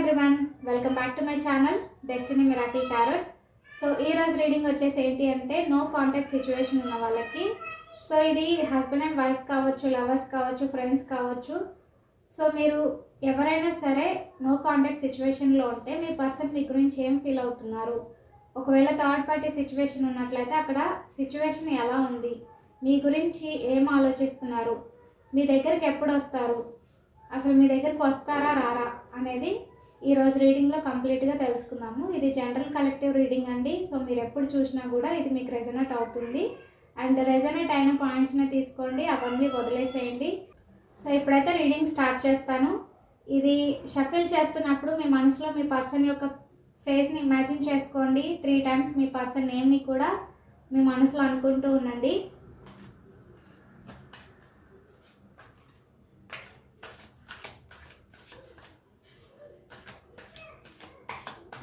Everyone welcome back to my channel destiny miracle tarot so ఈ రోజు reading వచ్చేసి ఏంటి అంటే నో కాంటాక్ట్ సిచ్యువేషన్ ఉన్న వాళ్ళకి. సో ఇది హస్బెండ్ అండ్ వైఫ్ కావచ్చు లవర్స్ కావచ్చు ఫ్రెండ్స్ కావచ్చు. సో మీరు ఎవరైనా సరే నో కాంటాక్ట్ సిచ్యువేషన్లో ఉంటే మీ పర్సన్ మీ గురించి ఏం ఫీల్ అవుతున్నారు? ఒకవేళ థర్డ్ పార్టీ సిచ్యువేషన్ ఉన్నట్లయితే అక్కడ సిచ్యువేషన్ ఎలా ఉంది? మీ గురించి ఏం ఆలోచిస్తున్నారు? మీ దగ్గరికి ఎప్పుడు వస్తారు? అసలు మీ దగ్గరికి వస్తారా రారా అనేది ఈరోజు రీడింగ్లో కంప్లీట్గా తెలుసుకుందాము. ఇది జనరల్ కలెక్టివ్ రీడింగ్ అండి. సో మీరు ఎప్పుడు చూసినా కూడా ఇది మీకు రెజనేట్ అవుతుంది. అండ్ రెజనేట్ అయిన పాయింట్స్ని తీసుకోండి. అవన్నీ వదిలేసేయండి. సో ఇప్పుడైతే రీడింగ్ స్టార్ట్ చేస్తాను. ఇది షఫిల్ చేస్తున్నప్పుడు మీ మనసులో మీ పర్సన్ యొక్క ఫేస్ని ఇమాజిన్ చేసుకోండి. త్రీ టైమ్స్ మీ పర్సన్ నేమ్ని కూడా మీ మనసులో అనుకుంటూ ఉండండి.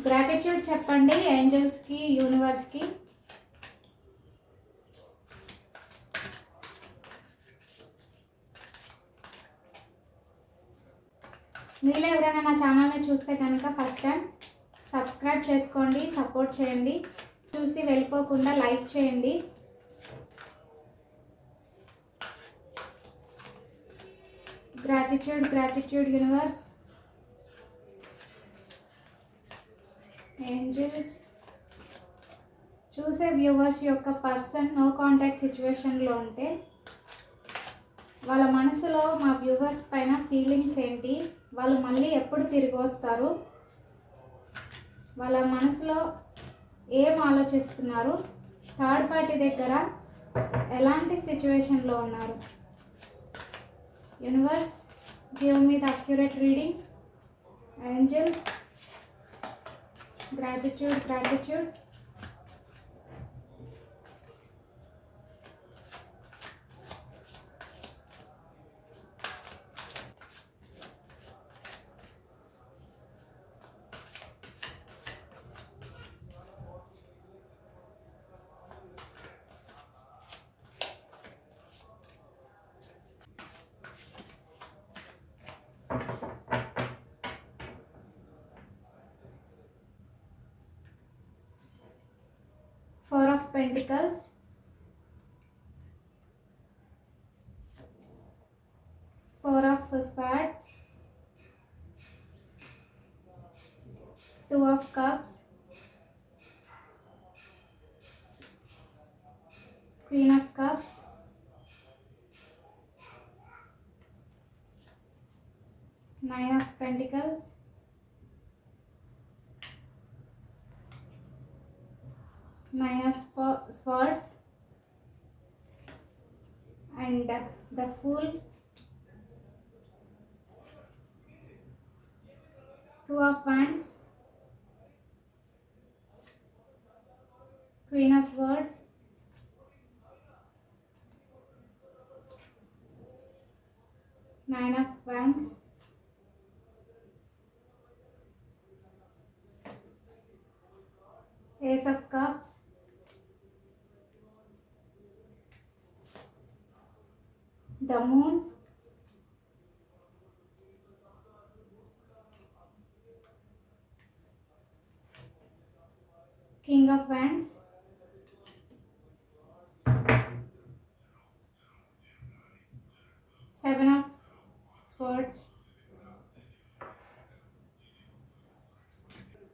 గ్రాటిట్యూడ్ చెప్పండి ఏంజల్స్కి యూనివర్స్కి మీలో ఎవరైనా నా ఛానల్ని చూస్తే కనుక ఫస్ట్ టైం సబ్స్క్రైబ్ చేసుకోండి సపోర్ట్ చేయండి. చూసి వెళ్ళిపోకుండా లైక్ చేయండి. గ్రాటిట్యూడ్ గ్రాటిట్యూడ్ యూనివర్స్ ఏంజల్స్ చూసే వ్యూవర్స్ యొక్క పర్సన్ నో కాంటాక్ట్ సిచ్యువేషన్లో ఉంటే వాళ్ళ మనసులో మా వ్యూవర్స్ పైన ఫీలింగ్స్ ఏంటి? వాళ్ళు మళ్ళీ ఎప్పుడు తిరిగి వస్తారు? వాళ్ళ మనసులో ఏం ఆలోచిస్తున్నారు? థర్డ్ పార్టీ దగ్గర ఎలాంటి సిచ్యువేషన్లో ఉన్నారు? Universe give me the accurate reading. Angels? Gratitude gratitude four of pentacles. Four of swords. Two of cups. Queen of cups. Nine of pentacles nine of swords. And the fool. Two of wands. Queen of swords. Nine of wands. Ace of cups the moon king of wands. Seven of swords.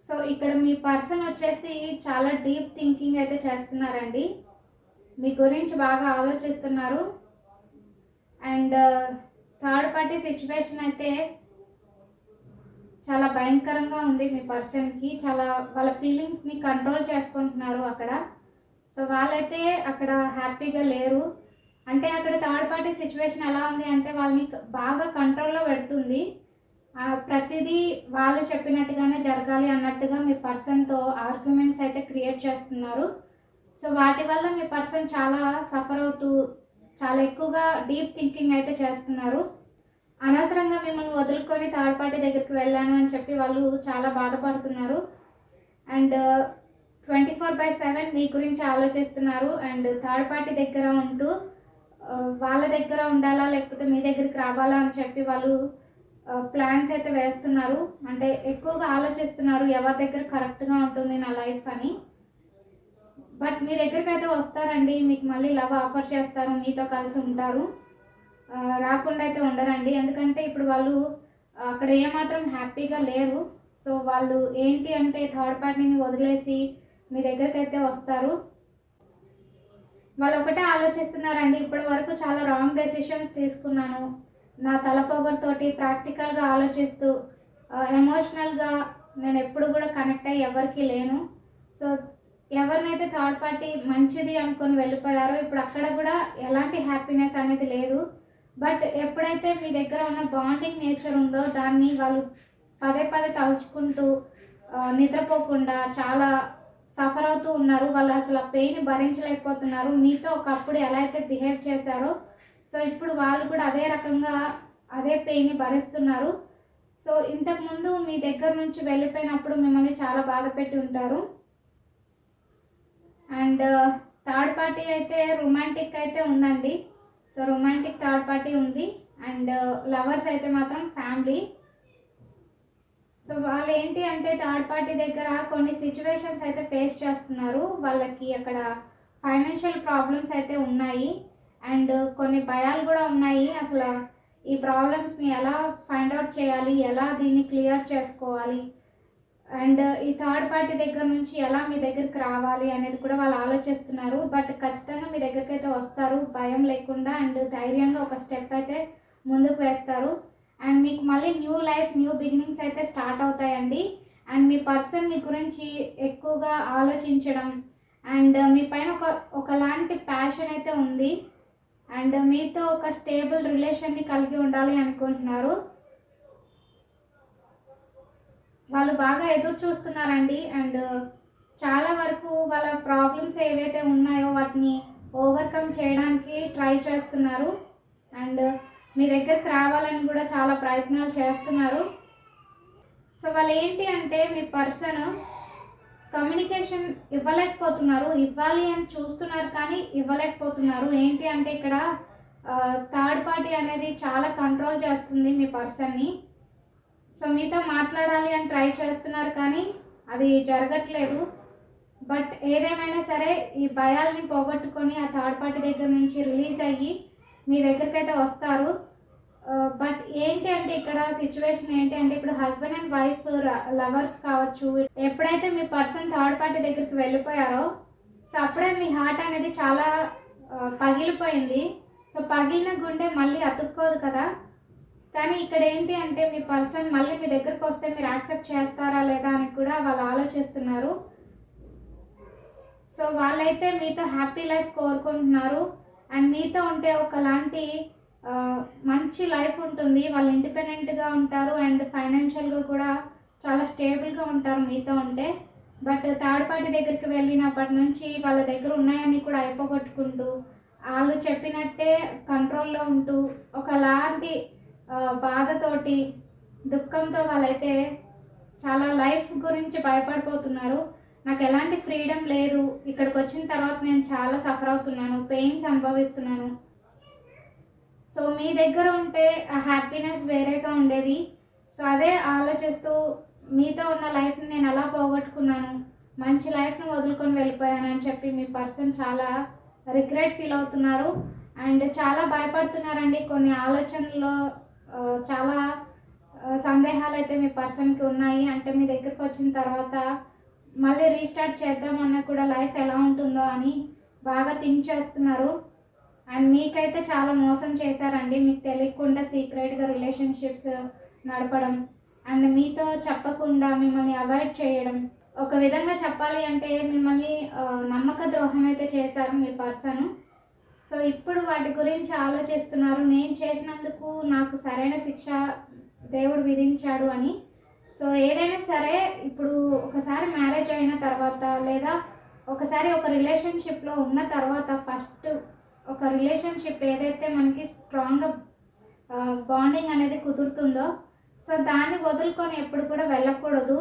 So ఇక్కడ మీ person వచ్చేసి చాలా deep thinking అయితే చేస్తున్నారండి. మీ గురించి బాగా ఆలోచిస్తున్నారు. And third party situation అయితే చాలా భయంకరంగా ఉంది మీ పర్సన్కి. చాలా వాళ్ళ ఫీలింగ్స్ని కంట్రోల్ చేసుకుంటున్నారు అక్కడ. సో వాళ్ళైతే అక్కడ హ్యాపీగా లేరు. అంటే అక్కడ థర్డ్ పార్టీ సిచ్యువేషన్ ఎలా ఉంది అంటే వాళ్ళని బాగా కంట్రోల్లో పెడుతుంది. ప్రతిదీ వాళ్ళు చెప్పినట్టుగానే జరగాలి అన్నట్టుగా మీ పర్సన్తో ఆర్గ్యుమెంట్స్ అయితే క్రియేట్ చేస్తున్నారు. సో వాటి వల్ల మీ పర్సన్ చాలా సఫర్ అవుతూ చాలా ఎక్కువగా డీప్ థింకింగ్ అయితే చేస్తున్నారు. అనవసరంగా మిమ్మల్ని వదులుకొని థర్డ్ పార్టీ దగ్గరికి వెళ్ళాను అని చెప్పి వాళ్ళు చాలా బాధపడుతున్నారు. And twenty four by seven మీ గురించి ఆలోచిస్తున్నారు. అండ్ థర్డ్ పార్టీ దగ్గర ఉంటూ వాళ్ళ దగ్గర ఉండాలా లేకపోతే మీ దగ్గరికి రావాలా అని చెప్పి వాళ్ళు ప్లాన్స్ అయితే వేస్తున్నారు. అంటే ఎక్కువగా ఆలోచిస్తున్నారు ఎవరి దగ్గర కరెక్ట్గా ఉంటుంది నా లైఫ్ అని. బట్ మీ దగ్గరికి అయితే వస్తారండి మీకు మళ్ళీ లవ్ ఆఫర్ చేస్తారు మీతో కలిసి ఉంటారు. రాకుండా అయితే ఉండరండి. ఎందుకంటే ఇప్పుడు వాళ్ళు అక్కడ ఏమాత్రం హ్యాపీగా లేరు. సో వాళ్ళు ఏంటి అంటే థర్డ్ పార్టీని వదిలేసి మీ దగ్గరికి అయితే వస్తారు. వాళ్ళు ఒకటే ఆలోచిస్తున్నారండి ఇప్పటి వరకు చాలా రాంగ్ డెసిషన్స్ తీసుకున్నాను. నా తలపోగరుతోటి ప్రాక్టికల్గా ఆలోచిస్తూ ఎమోషనల్గా నేను ఎప్పుడు కూడా కనెక్ట్ అయ్యి ఎవరికి లేను. సో ఎవరినైతే థర్డ్ పార్టీ మంచిది అనుకొని వెళ్ళిపోయారో ఇప్పుడు అక్కడ కూడా ఎలాంటి హ్యాపీనెస్ అనేది లేదు. బట్ ఎప్పుడైతే మీ దగ్గర ఉన్న బాండింగ్ నేచర్ ఉందో దాన్ని వాళ్ళు పదే పదే తలుచుకుంటూ నిద్రపోకుండా చాలా సఫర్ అవుతూ ఉన్నారు. వాళ్ళు అసలు ఆ పెయిన్ భరించలేకపోతున్నారు. మీతో ఒకప్పుడు ఎలా అయితే బిహేవ్ చేశారో సో ఇప్పుడు వాళ్ళు కూడా అదే రకంగా అదే పెయిన్ భరిస్తున్నారు. సో ఇంతకుముందు మీ దగ్గర నుంచి వెళ్ళిపోయినప్పుడు మిమ్మల్ని చాలా బాధ పెట్టి ఉంటారు. అండ్ uh, థర్డ్ పార్టీ అయితే రొమాంటిక్ అయితే ఉందండి. సో రొమాంటిక్ థర్డ్ పార్టీ ఉంది. అండ్ uh, లవర్స్ అయితే మాత్రం ఫ్యామిలీ సో వాళ్ళు ఏంటి అంటే థర్డ్ పార్టీ దగ్గర కొన్ని సిచ్యువేషన్స్ అయితే ఫేస్ చేస్తున్నారు. వాళ్ళకి అక్కడ ఫైనాన్షియల్ ప్రాబ్లమ్స్ అయితే ఉన్నాయి. అండ్ కొన్ని భయాలు కూడా ఉన్నాయి. అసలు ఈ ప్రాబ్లమ్స్ని ఎలా ఫైండ్ అవుట్ చేయాలి? ఎలా దీన్ని క్లియర్ చేసుకోవాలి? అండ్ ఈ థర్డ్ పార్టీ దగ్గర నుంచి ఎలా మీ దగ్గరికి రావాలి అనేది కూడా వాళ్ళు ఆలోచిస్తున్నారు. బట్ ఖచ్చితంగా మీ దగ్గరికి అయితే వస్తారు. భయం లేకుండా అండ్ ధైర్యంగా ఒక స్టెప్ అయితే ముందుకు వేస్తారు. అండ్ మీకు మళ్ళీ న్యూ లైఫ్ న్యూ బిగినింగ్స్ అయితే స్టార్ట్ అవుతాయండి. అండ్ మీ పర్సన్ మీ గురించి ఎక్కువగా ఆలోచించడం అండ్ మీ పైన ఒక ఒకలాంటి ప్యాషన్ అయితే ఉంది. అండ్ మీతో ఒక స్టేబుల్ రిలేషన్ని కలిగి ఉండాలి అనుకుంటున్నారు. వాళ్ళు బాగా ఎదురు చూస్తున్నారండి. అండ్ చాలా వరకు వాళ్ళ ప్రాబ్లమ్స్ ఏవైతే ఉన్నాయో వాటిని ఓవర్కమ్ చేయడానికి ట్రై చేస్తున్నారు. అండ్ మీ దగ్గరికి రావాలని కూడా చాలా ప్రయత్నాలు చేస్తున్నారు. సో వాళ్ళు ఏంటి అంటే మీ పర్సన్ కమ్యూనికేషన్ ఇవ్వలేకపోతున్నారు. ఇవ్వాలి అని చూస్తున్నారు కానీ ఇవ్వలేకపోతున్నారు. ఏంటి అంటే ఇక్కడ థర్డ్ పార్టీ అనేది చాలా కంట్రోల్ చేస్తుంది మీ పర్సన్ని. సో మీతో మాట్లాడాలి అని ట్రై చేస్తున్నారు కానీ అది జరగట్లేదు. బట్ ఏదేమైనా సరే ఈ భయాల్ని పోగొట్టుకొని ఆ థర్డ్ పార్టీ దగ్గర నుంచి రిలీజ్ అయ్యి మీ దగ్గరికి అయితే వస్తారు బట్ ఏంటి అంటే ఇక్కడ సిచ్యువేషన్ ఏంటి అంటే ఇప్పుడు హస్బెండ్ అండ్ వైఫ్ లవర్స్ కావచ్చు ఎప్పుడైతే మీ పర్సన్ థర్డ్ పార్టీ దగ్గరికి వెళ్ళిపోయారో సో అప్పుడే మీ హార్ట్ అనేది చాలా పగిలిపోయింది. సో పగిలిన గుండె మళ్ళీ అతుక్కోదు కదా. కానీ ఇక్కడ ఏంటి అంటే మీ పర్సన్ మళ్ళీ మీ దగ్గరకు వస్తే మీరు యాక్సెప్ట్ చేస్తారా లేదా అని కూడా వాళ్ళు ఆలోచిస్తున్నారు. సో వాళ్ళైతే మీతో హ్యాపీ లైఫ్ కోరుకుంటున్నారు. అండ్ మీతో ఉంటే ఒకలాంటి మంచి లైఫ్ ఉంటుంది. వాళ్ళు ఇండిపెండెంట్గా ఉంటారు అండ్ ఫైనాన్షియల్గా కూడా చాలా స్టేబుల్గా ఉంటారు మీతో ఉంటే. బట్ థర్డ్ పార్టీ దగ్గరికి వెళ్ళినప్పటి నుంచి వాళ్ళ దగ్గర ఉన్నాయని కూడా అయిపోగొట్టుకుంటూ వాళ్ళు చెప్పినట్టే కంట్రోల్లో ఉంటూ ఒకలాంటి బాధతోటి దుఃఖంతో వాళ్ళైతే చాలా లైఫ్ గురించి భయపడిపోతున్నారు. నాకు ఎలాంటి ఫ్రీడమ్ లేదు. ఇక్కడికి వచ్చిన తర్వాత నేను చాలా సఫర్ అవుతున్నాను. పెయిన్స్ అనుభవిస్తున్నాను. సో మీ దగ్గర ఉంటే ఆ హ్యాపీనెస్ వేరేగా ఉండేది. సో అదే ఆలోచిస్తూ మీతో ఉన్న లైఫ్ని నేను ఎలా పోగొట్టుకున్నాను. మంచి లైఫ్ను వదులుకొని వెళ్ళిపోయాను అని చెప్పి మీ పర్సన్ చాలా రిగ్రెట్ ఫీల్ అవుతున్నారు. అండ్ చాలా భయపడుతున్నారండి. కొన్ని ఆలోచనల్లో చాలా సందేహాలు అయితే మీ పర్సన్కి ఉన్నాయి. అంటే మీ దగ్గరికి వచ్చిన తర్వాత మళ్ళీ రీస్టార్ట్ చేద్దామన్నా కూడా లైఫ్ ఎలా ఉంటుందో అని బాగా థింక్ చేస్తున్నారు. అండ్ మీకైతే చాలా మోసం చేశారండి. మీకు తెలియకుండా సీక్రెట్గా రిలేషన్షిప్స్ నడపడం. అండ్ మీతో చెప్పకుండా మిమ్మల్ని అవాయిడ్ చేయడం. ఒక విధంగా చెప్పాలి అంటే మిమ్మల్ని నమ్మక ద్రోహం అయితే చేశారు మీ పర్సన్. సో ఇప్పుడు వాటి గురించి ఆలోచిస్తున్నారు. నేను చేసినందుకు నాకు సరైన శిక్ష దేవుడు విధించాడు అని. సో ఏదైనా సరే ఇప్పుడు ఒకసారి మ్యారేజ్ అయిన తర్వాత లేదా ఒకసారి ఒక రిలేషన్షిప్లో ఉన్న తర్వాత ఫస్ట్ ఒక రిలేషన్షిప్ ఏదైతే మనకి స్ట్రాంగ్గా బాండింగ్ అనేది కుదురుతుందో సో దాన్ని వదులుకొని ఎప్పుడు కూడా వెళ్ళకూడదు.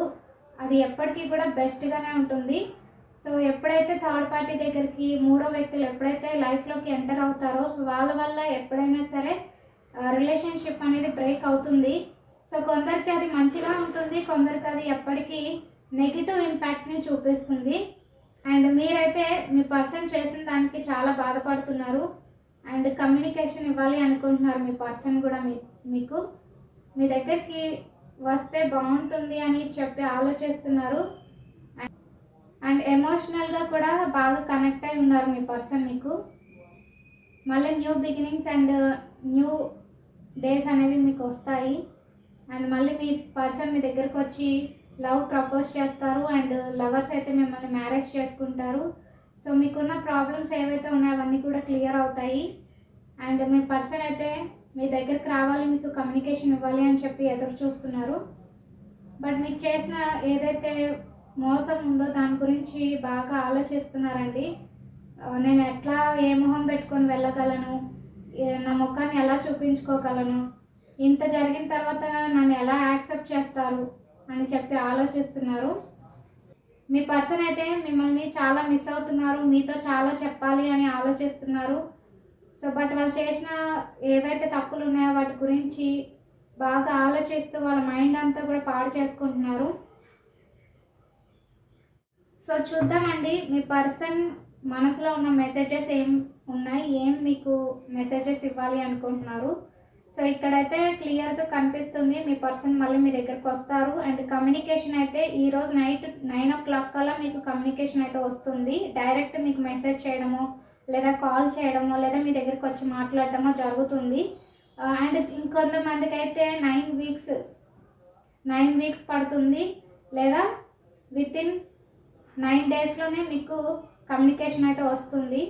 అది ఎప్పటికీ కూడా బెస్ట్గానే ఉంటుంది. సో ఎప్పుడైతే థర్డ్ పార్టీ దగ్గరికి మూడో వ్యక్తులు ఎప్పుడైతే లైఫ్లోకి ఎంటర్ అవుతారో సో వాళ్ళ వల్ల ఎప్పుడైనా సరే రిలేషన్షిప్ అనేది బ్రేక్ అవుతుంది. సో కొందరికి అది మంచిగా ఉంటుంది కొందరికి అది ఎప్పటికీ నెగిటివ్ ఇంపాక్ట్ని చూపిస్తుంది. అండ్ మీరైతే మీ పర్సన్ చేసిన దానికి చాలా బాధపడుతున్నారు. అండ్ కమ్యూనికేషన్ ఇవ్వాలి అనుకుంటున్నారు మీ పర్సన్ కూడా మీ మీకు. మీ దగ్గరికి వస్తే బాగుంటుంది అని చెప్పి ఆలోచిస్తున్నారు. అండ్ ఎమోషనల్గా కూడా బాగా కనెక్ట్ అయి ఉన్నారు మీ పర్సన్ మీకు. మళ్ళీ new beginnings and new days అనేవి మీకు వస్తాయి. అండ్ మళ్ళీ మీ పర్సన్ మీ దగ్గరకు వచ్చి లవ్ ప్రపోజ్ చేస్తారు అండ్ లవర్స్ అయితే మిమ్మల్ని మ్యారేజ్ చేసుకుంటారు. సో మీకున్న ప్రాబ్లమ్స్ ఏవైతే ఉన్నాయో అవన్నీ కూడా క్లియర్ అవుతాయి. అండ్ మీ పర్సన్ అయితే మీ దగ్గరికి రావాలి మీకు కమ్యూనికేషన్ ఇవ్వాలి అని చెప్పి ఎదురు చూస్తున్నారు. బట్ మీకు చేసిన ఏదైతే మోసం ఉందో దాని గురించి బాగా ఆలోచిస్తున్నారండి. నేను ఎట్లా ఏ మొహం పెట్టుకొని వెళ్ళగలను? నా ముఖాన్ని ఎలా చూపించుకోగలను? ఇంత జరిగిన తర్వాత నన్ను ఎలా యాక్సెప్ట్ చేస్తారు? అని చెప్పి ఆలోచిస్తున్నారు. మీ పర్సన్ అయితే మిమ్మల్ని చాలా మిస్ అవుతున్నారు మీతో చాలా చెప్పాలి అని ఆలోచిస్తున్నారు. సో బట్ వాళ్ళు చేసిన ఏవైతే తప్పులు ఉన్నాయో వాటి గురించి బాగా ఆలోచిస్తూ వాళ్ళ మైండ్ అంతా కూడా పాడు చేసుకుంటున్నారు. సో చూద్దామండి మీ పర్సన్ మనసులో ఉన్న మెసేజెస్ ఏం ఉన్నాయి ఏం మీకు మెసేజెస్ ఇవ్వాలి అనుకుంటున్నారు? సో ఇక్కడైతే క్లియర్గా కనిపిస్తుంది మీ పర్సన్ మళ్ళీ మీ దగ్గరకు వస్తారు. అండ్ కమ్యూనికేషన్ అయితే ఈ రోజు నైట్ నైన్ ఓ క్లాక్ కల్లా మీకు కమ్యూనికేషన్ అయితే వస్తుంది. డైరెక్ట్ మీకు మెసేజ్ చేయడమో లేదా కాల్ చేయడమో లేదా మీ దగ్గరికి వచ్చి మాట్లాడడమో జరుగుతుంది. అండ్ ఇంకొంతమందికి అయితే నైన్ వీక్స్ నైన్ వీక్స్ పడుతుంది. లేదా విత్ ఇన్ నైన్ డేస్లోనే మీకు కమ్యూనికేషన్ అయితే వస్తుంది.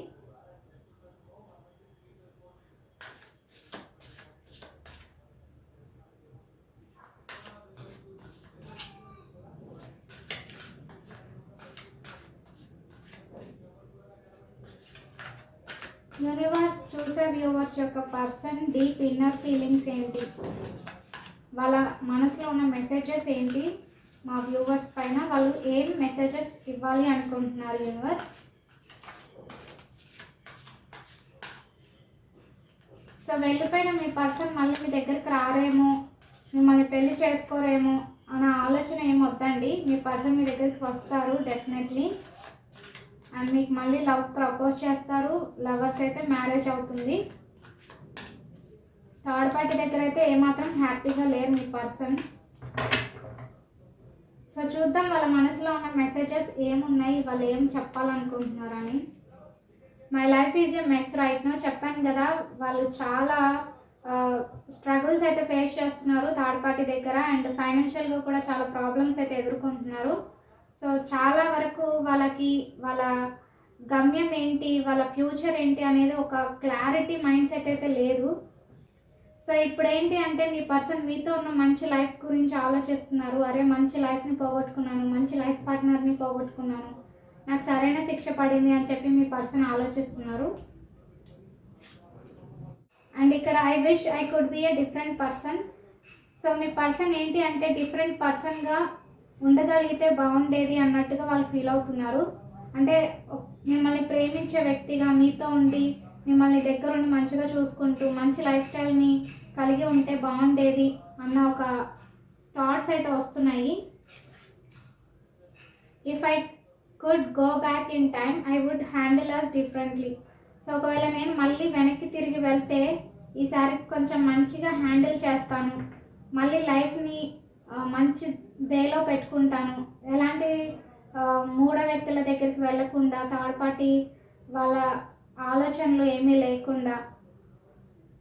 యూనివర్స్ చూసే వ్యూవర్స్ యొక్క పర్సన్ డీప్ ఇన్నర్ ఫీలింగ్స్ ఏంటి? వాళ్ళ మనసులో ఉన్న మెసేజెస్ ఏంటి? మా వ్యూవర్స్ పైన వాళ్ళు ఏం మెసేజెస్ ఇవ్వాలి అనుకుంటున్నారు యూనివర్స్ సో వెళ్ళిపోయిన మీ పర్సన్ మళ్ళీ మీ దగ్గరికి రారేమో మిమ్మల్ని పెళ్ళి చేసుకోరేమో అన్న ఆలోచన ఏం వద్దండి. మీ పర్సన్ మీ దగ్గరికి వస్తారు డెఫినెట్లీ అండ్ మీకు మళ్ళీ లవ్ ప్రపోజ్ చేస్తారు లవర్స్ అయితే మ్యారేజ్ అవుతుంది. థర్డ్ పార్టీ దగ్గర అయితే ఏమాత్రం హ్యాపీగా లేరు మీ పర్సన్. సో చూద్దాం వాళ్ళ మనసులో ఉన్న మెసేజెస్ ఏమున్నాయి వాళ్ళు ఏం చెప్పాలనుకుంటున్నారని. My life is a mess right no చెప్పాను కదా వాళ్ళు చాలా స్ట్రగుల్స్ అయితే ఫేస్ చేస్తున్నారు థర్డ్ పార్టీ దగ్గర అండ్ ఫైనాన్షియల్గా కూడా చాలా ప్రాబ్లమ్స్ అయితే ఎదుర్కొంటున్నారు. సో చాలా వరకు వాళ్ళకి వాళ్ళ గమ్యం ఏంటి వాళ్ళ ఫ్యూచర్ ఏంటి అనేది ఒక క్లారిటీ మైండ్ సెట్ అయితే లేదు. సో ఇప్పుడు ఏంటి అంటే మీ పర్సన్ మీతో ఉన్న మంచి లైఫ్ గురించి ఆలోచిస్తున్నారు. అరే మంచి లైఫ్ని పోగొట్టుకున్నాను మంచి లైఫ్ పార్ట్నర్ని పోగొట్టుకున్నాను. నాకు సరైన శిక్ష పడింది అని చెప్పి మీ పర్సన్ ఆలోచిస్తున్నారు. అండ్ ఇక్కడ I wish I could be a different person so me person ఏంటి అంటే డిఫరెంట్ పర్సన్గా ఉండగలిగితే బాగుండేది అన్నట్టుగా వాళ్ళు ఫీల్ అవుతున్నారు. అంటే మిమ్మల్ని ప్రేమించే వ్యక్తిగా మీతో ఉండి మిమ్మల్ని దగ్గరుండి మంచిగా చూసుకుంటూ మంచి లైఫ్ స్టైల్ని కలిగి ఉంటే బాగుండేది అన్న ఒక థాట్స్ అయితే వస్తున్నాయి. If I could go back in time I would handle us differently so ఒకవేళ నేను మళ్ళీ వెనక్కి తిరిగి వెళ్తే ఈసారి కొంచెం మంచిగా హ్యాండిల్ చేస్తాను. మళ్ళీ లైఫ్ని మంచి వేలో పెట్టుకుంటాను. ఎలాంటి మూఢ మూడో వ్యక్తుల దగ్గరికి వెళ్ళకుండా థర్డ్ పార్టీ వాళ్ళ ఆలోచనలు ఏమీ లేకుండా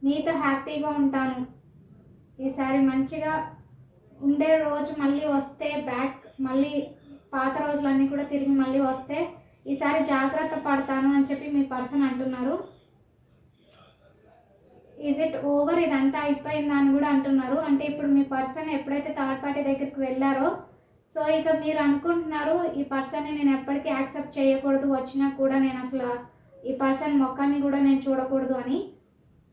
నీతో హ్యాపీగా ఉంటాను. ఈసారి మంచిగా ఉండే రోజు మళ్ళీ వస్తే బ్యాక్ మళ్ళీ పాత రోజులన్నీ కూడా తిరిగి మళ్ళీ వస్తే ఈసారి జాగ్రత్త పడతాను అని చెప్పి మీ పర్సన్ అంటున్నారు. ఈజ్ ఇట్ ఓవర్ ఇదంతా అయిపోయిందా అని కూడా అంటున్నారు. అంటే ఇప్పుడు మీ పర్సన్ ఎప్పుడైతే థర్డ్ పార్టీ దగ్గరికి వెళ్ళారో సో ఇక మీరు అనుకుంటున్నారు ఈ పర్సన్ని నేను ఎప్పటికీ యాక్సెప్ట్ చేయకూడదు వచ్చినా కూడా నేను అసలు ఈ పర్సన్ మొక్కని కూడా నేను చూడకూడదు అని.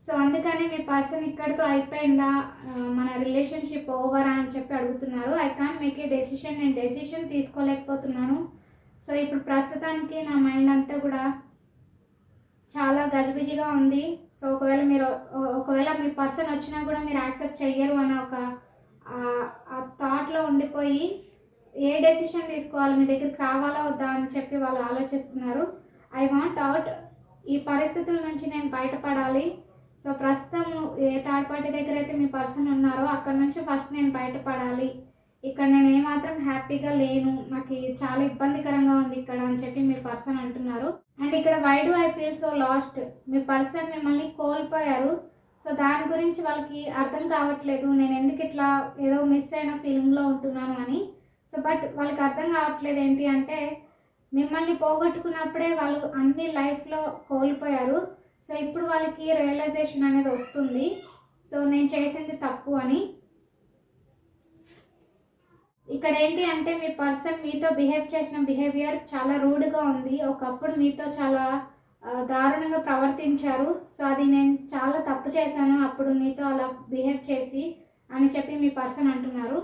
సో అందుకని మీ పర్సన్ ఇక్కడితో అయిపోయిందా? మన రిలేషన్షిప్ ఓవరా అని చెప్పి అడుగుతున్నారు. I can make a decision నేను డెసిషన్ తీసుకోలేకపోతున్నాను. సో ఇప్పుడు ప్రస్తుతానికి నా మైండ్ అంతా కూడా చాలా గజిబిజిగా ఉంది. సో ఒకవేళ మీరు ఒకవేళ మీ పర్సన్ వచ్చినా కూడా మీరు యాక్సెప్ట్ చెయ్యరు అనే ఒక ఆ- థాట్లో ఉండిపోయి ఏ డెసిషన్ తీసుకోవాలి? మీ దగ్గరికి కావాలా వద్దా అని చెప్పి వాళ్ళు ఆలోచిస్తున్నారు. ఐ వాంట్ అవుట్ ఈ పరిస్థితుల నుంచి నేను బయటపడాలి. సో ప్రస్తుతం ఏ థర్డ్ పార్టీ దగ్గర అయితే మీ పర్సన్ ఉన్నారో అక్కడ నుంచి ఫస్ట్ నేను బయటపడాలి. ఇక్కడ నేను ఏమాత్రం హ్యాపీగా లేను. నాకు చాలా ఇబ్బందికరంగా ఉంది ఇక్కడ అని చెప్పి మీ పర్సన్ అంటున్నారు. అండ్ ఇక్కడ why do I feel so lost me person మిమ్మల్ని కోల్పోయారు. సో దాని గురించి వాళ్ళకి అర్థం కావట్లేదు. నేను ఎందుకు ఇట్లా ఏదో మిస్ అయిన ఫీలింగ్లో ఉంటున్నాను అని. సో బట్ వాళ్ళకి అర్థం కావట్లేదు ఏంటి అంటే మిమ్మల్ని పోగొట్టుకున్నప్పుడే వాళ్ళు అన్ని లైఫ్లో కోల్పోయారు. సో ఇప్పుడు వాళ్ళకి రియలైజేషన్ అనేది వస్తుంది. సో నేను చేసింది తప్పు అని. ఇక్కడ ఏంటి అంటే మీ పర్సన్ మీతో బిహేవ్ చేసిన బిహేవియర్ చాలా రూడ్గా ఉంది. ఒకప్పుడు మీతో చాలా దారుణంగా ప్రవర్తించారు. సో అది నేను చాలా తప్పు చేశాను. అప్పుడు మీతో అలా బిహేవ్ చేసి అని చెప్పి మీ పర్సన్ అంటున్నారు.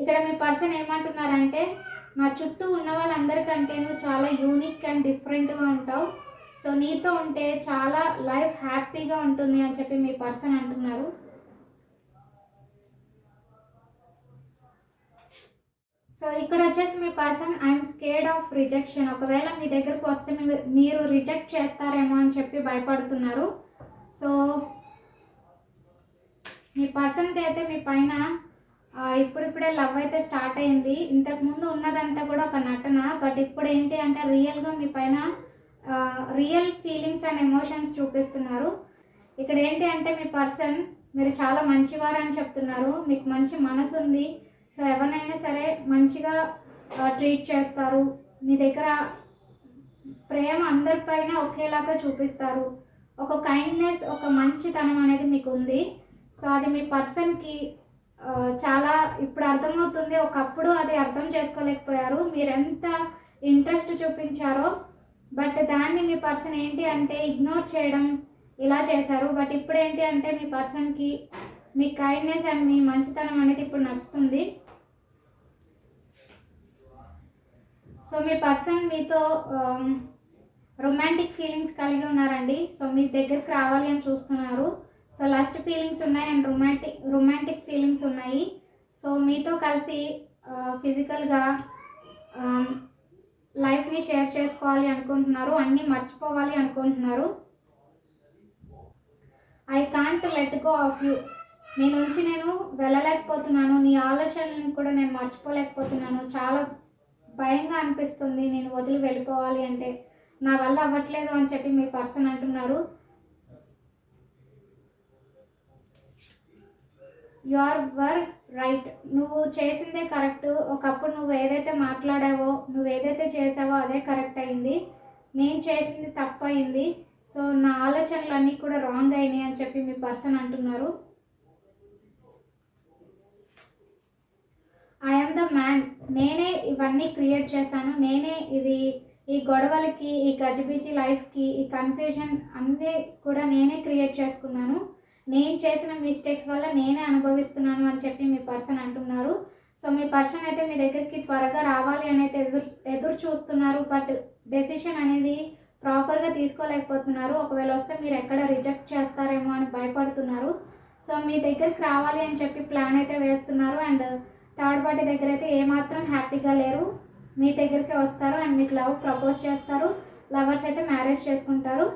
ఇక్కడ మీ పర్సన్ ఏమంటున్నారంటే నా చుట్టూ ఉన్న వాళ్ళందరికంటే నువ్వు చాలా యూనిక్ అండ్ డిఫరెంట్గా ఉంటావు. సో నీతో ఉంటే చాలా లైఫ్ హ్యాపీగా ఉంటుంది అని చెప్పి మీ పర్సన్ అంటున్నారు. సో ఇక్కడ వచ్చేసి మీ person I'm scared of rejection ఒకవేళ మీ దగ్గరకు వస్తే మీరు రిజెక్ట్ చేస్తారేమో అని చెప్పి భయపడుతున్నారు. సో మీ పర్సన్కి అయితే మీ పైన ఇప్పుడిప్పుడే లవ్ అయితే స్టార్ట్ అయింది. ఇంతకుముందు ఉన్నదంతా కూడా ఒక నటన బట్ ఇప్పుడు ఏంటి అంటే రియల్గా మీ పైన రియల్ ఫీలింగ్స్ అండ్ ఎమోషన్స్ చూపిస్తున్నారు. ఇక్కడ ఏంటి అంటే మీ పర్సన్ మీరు చాలా మంచివారు అని చెప్తున్నారు. మీకు మంచి మనసు ఉంది. సో ఎవరినైనా సరే మంచిగా ట్రీట్ చేస్తారు. మీ దగ్గర ప్రేమ అందరిపైన ఒకేలాగా చూపిస్తారు. ఒక కైండ్నెస్ ఒక మంచితనం అనేది మీకు ఉంది. సో అది మీ పర్సన్కి చాలా ఇప్పుడు అర్థమవుతుంది. ఒకప్పుడు అది అర్థం చేసుకోలేకపోయారు. మీరు ఎంత ఇంట్రెస్ట్ చూపించారో బట్ దాన్ని మీ పర్సన్ ఏంటి అంటే ఇగ్నోర్ చేయడం ఇలా చేశారు. బట్ ఇప్పుడు ఏంటి అంటే మీ పర్సన్కి మీ కైండ్నెస్ అండ్ మీ మంచితనం అనేది ఇప్పుడు నచ్చుతుంది. సో మీ పర్సన్ మీతో రొమాంటిక్ ఫీలింగ్స్ కలిగి ఉన్నారండి. సో మీ దగ్గరికి రావాలి అని చూస్తున్నారు. సో లస్ట్ ఫీలింగ్స్ ఉన్నాయి అండ్ రొమాంటిక్ రొమాంటిక్ ఫీలింగ్స్ ఉన్నాయి. సో మీతో కలిసి ఫిజికల్గా లైఫ్ని షేర్ చేసుకోవాలి అనుకుంటున్నారు అన్నీ మర్చిపోవాలి అనుకుంటున్నారు. I can't let go of you నీ నుంచి నేను వెళ్ళలేకపోతున్నాను నీ ఆలోచనలను కూడా నేను మర్చిపోలేకపోతున్నాను. చాలా భయంగా అనిపిస్తుంది నేను వదిలి వెళ్ళిపోవాలి అంటే. నా వల్ల అవ్వట్లేదు అని చెప్పి మీ పర్సన్ అంటున్నారు. You are were right. నువ్వు చేసిందే కరెక్ట్. ఒకప్పుడు నువ్వు ఏదైతే మాట్లాడావో నువ్వు ఏదైతే చేసావో అదే కరెక్ట్ అయింది. నేను చేసింది తప్పు అయింది. సో నా ఆలోచనలు అన్నీ కూడా రాంగ్ అయినాయి అని చెప్పి మీ పర్సన్ అంటున్నారు. ఐఎమ్ ద మ్యాన్ నేనే ఇవన్నీ క్రియేట్ చేశాను. నేనే ఇది ఈ గొడవలకి ఈ గజిబిజి లైఫ్కి ఈ కన్ఫ్యూజన్ అన్నీ కూడా నేనే క్రియేట్ చేసుకున్నాను. నేను చేసిన మిస్టేక్స్ వల్ల నేనే అనుభవిస్తున్నాను అని చెప్పి మీ పర్సన్ అంటున్నారు. సో మీ పర్సన్ అయితే మీ దగ్గరికి త్వరగా రావాలి అని అయితే ఎదురు ఎదురు చూస్తున్నారు. బట్ డెసిషన్ అనేది ప్రాపర్గా తీసుకోలేకపోతున్నారు. ఒకవేళ వస్తే మీరు ఎక్కడ రిజెక్ట్ చేస్తారేమో అని భయపడుతున్నారు. సో మీ దగ్గరికి రావాలి అని చెప్పి ప్లాన్ అయితే వేస్తున్నారు. అండ్ థర్డ్ పార్టీ దగ్గర అయితే ఏమాత్రం హ్యాపీగా లేరు. మీ దగ్గరికి వస్తారు. అండ్ మీకు లవ్ ప్రపోజ్ చేస్తారు. లవర్స్ అయితే మ్యారేజ్ చేసుకుంటారు.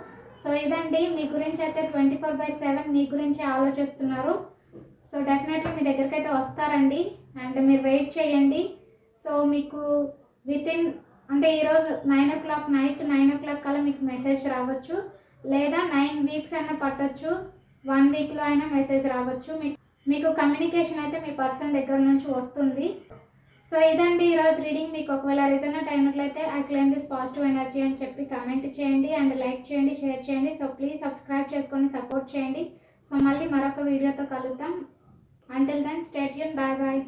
సో ఇదండి మీ గురించి అయితే ట్వంటీ ఫోర్ బై సెవెన్ మీ గురించి ఆలోచిస్తున్నారు. సో డెఫినెట్లీ మీ దగ్గరికి అయితే వస్తారండి. అండ్ మీరు వెయిట్ చేయండి. సో మీకు విత్ ఇన్ అంటే ఈరోజు nine o'clock night nine o'clock కల్లా మీకు మెసేజ్ రావచ్చు. లేదా నైన్ వీక్స్ అయినా పట్టొచ్చు. వన్ వీక్లో అయినా మెసేజ్ రావచ్చు. మీకు మీకు కమ్యూనికేషన్ అయితే మీ పర్సన్ దగ్గర నుంచి వస్తుంది. సో ఇదండి ఈరోజు రీడింగ్. మీకు ఒకవేళ రిజనెట్ అయినట్లయితే I claim this positive energy అని చెప్పి కామెంట్ చేయండి అండ్ లైక్ చేయండి షేర్ చేయండి. సో ప్లీజ్ సబ్స్క్రైబ్ చేసుకొని సపోర్ట్ చేయండి. సో మళ్ళీ మరొక వీడియోతో కలుద్దాం. అంటిల్ దెన్ స్టేట్ యూన్ బాయ్ బాయ్